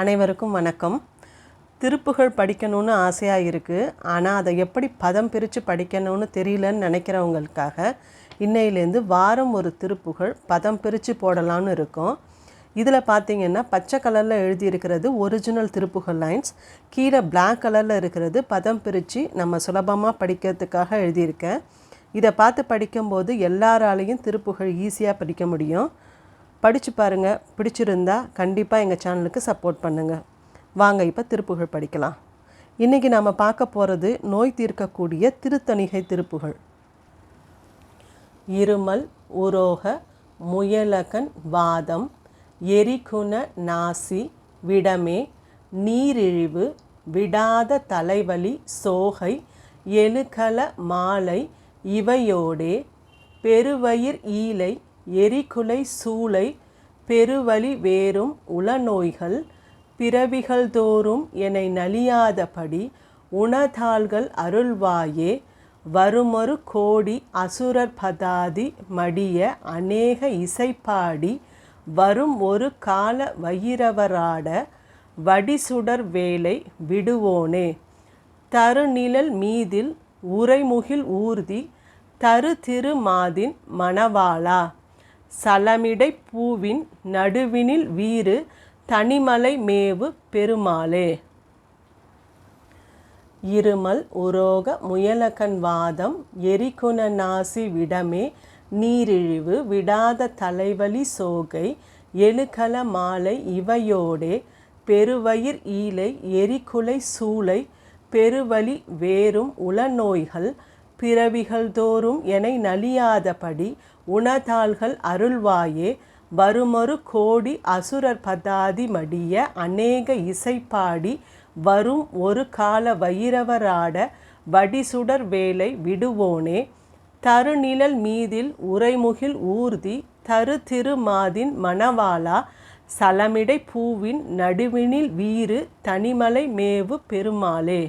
அனைவருக்கும் வணக்கம். திருப்புகழ் படிக்கணும்னு ஆசையாக இருக்குது ஆனால் அதை எப்படி பதம் பிரித்து படிக்கணும்னு தெரியலன்னு நினைக்கிறவங்களுக்காக இன்னையிலேருந்து வாரம் ஒரு திருப்புகழ் பதம் பிரித்து போடலான்னு இருக்கோம். இதில் பார்த்தீங்கன்னா பச்சை கலரில் எழுதியிருக்கிறது ஒரிஜினல் திருப்புகழ் லைன்ஸ் கீழே பிளாக் கலரில் இருக்கிறது பதம் பிரித்து நம்ம சுலபமாக படிக்கிறதுக்காக எழுதியிருக்கேன். இதை பார்த்து படிக்கும்போது எல்லாராலையும் திருப்புகழ் ஈஸியாக படிக்க முடியும். படித்து பாருங்கள் பிடிச்சிருந்தா கண்டிப்பாக எங்கள் சேனலுக்கு சப்போர்ட் பண்ணுங்கள் வாங்க இப்போ திருப்புகழ் படிக்கலாம். இன்றைக்கி நாம் பார்க்க போகிறது நோய் தீர்க்கக்கூடிய திருத்தணிகை திருப்புகழ் இருமல் உரோக முயலகன் வாதம் எரிகுண நாசி விடமே நீரிழிவு விடாத தலைவலி சோகை எழுகல மாலை இவையோடே பெருவயிர் ஈலை எரிகுலை சூளை பெருவலி வேறும் உளநோய்கள் பிறவிகள் தோறும் என்னை நலியாதபடி உணதாள்கள் அருள்வாயே. வருமொரு கோடி அசுரர் பதாதி மடிய அநேக இசைப்பாடி வரும் ஒரு கால வயிரவராட வடிசுடர் வேலை விடுவோனே. தருநிழல் மீதில் உரைமுகில் ஊர்தி தரு திருமாதின் மணவாளா. சலமிடை பூவின் நடுவினில் வீறு தனிமலை மேவு பெருமாளே. இருமல் உரோக முயலகன் வாதம் எரிகுண நாசி விடமே நீரிழிவு விடாத தலைவலி சோகை எழுகல மாலை இவையோடே பெருவயிர் ஈலை எரிகுலை சூளை பெருவலி வேறும் உளநோய்கள் பிறவிகள் தோறும் எனை நலியாதபடி உணதாள்கள் அருள்வாயே. வருமொரு கோடி அசுரர் பதாதி மடிய அநேக இசைப்பாடி வரும் ஒரு கால வைரவராட வடிசுடர் வேலை விடுவோனே. தருநிழல் மீதில் உரைமுகில் ஊர்தி தரு திருமாதின் மணவாளா. சலமிடை பூவின் நடுவினில் வீறு தனிமலை மேவு பெருமாளே.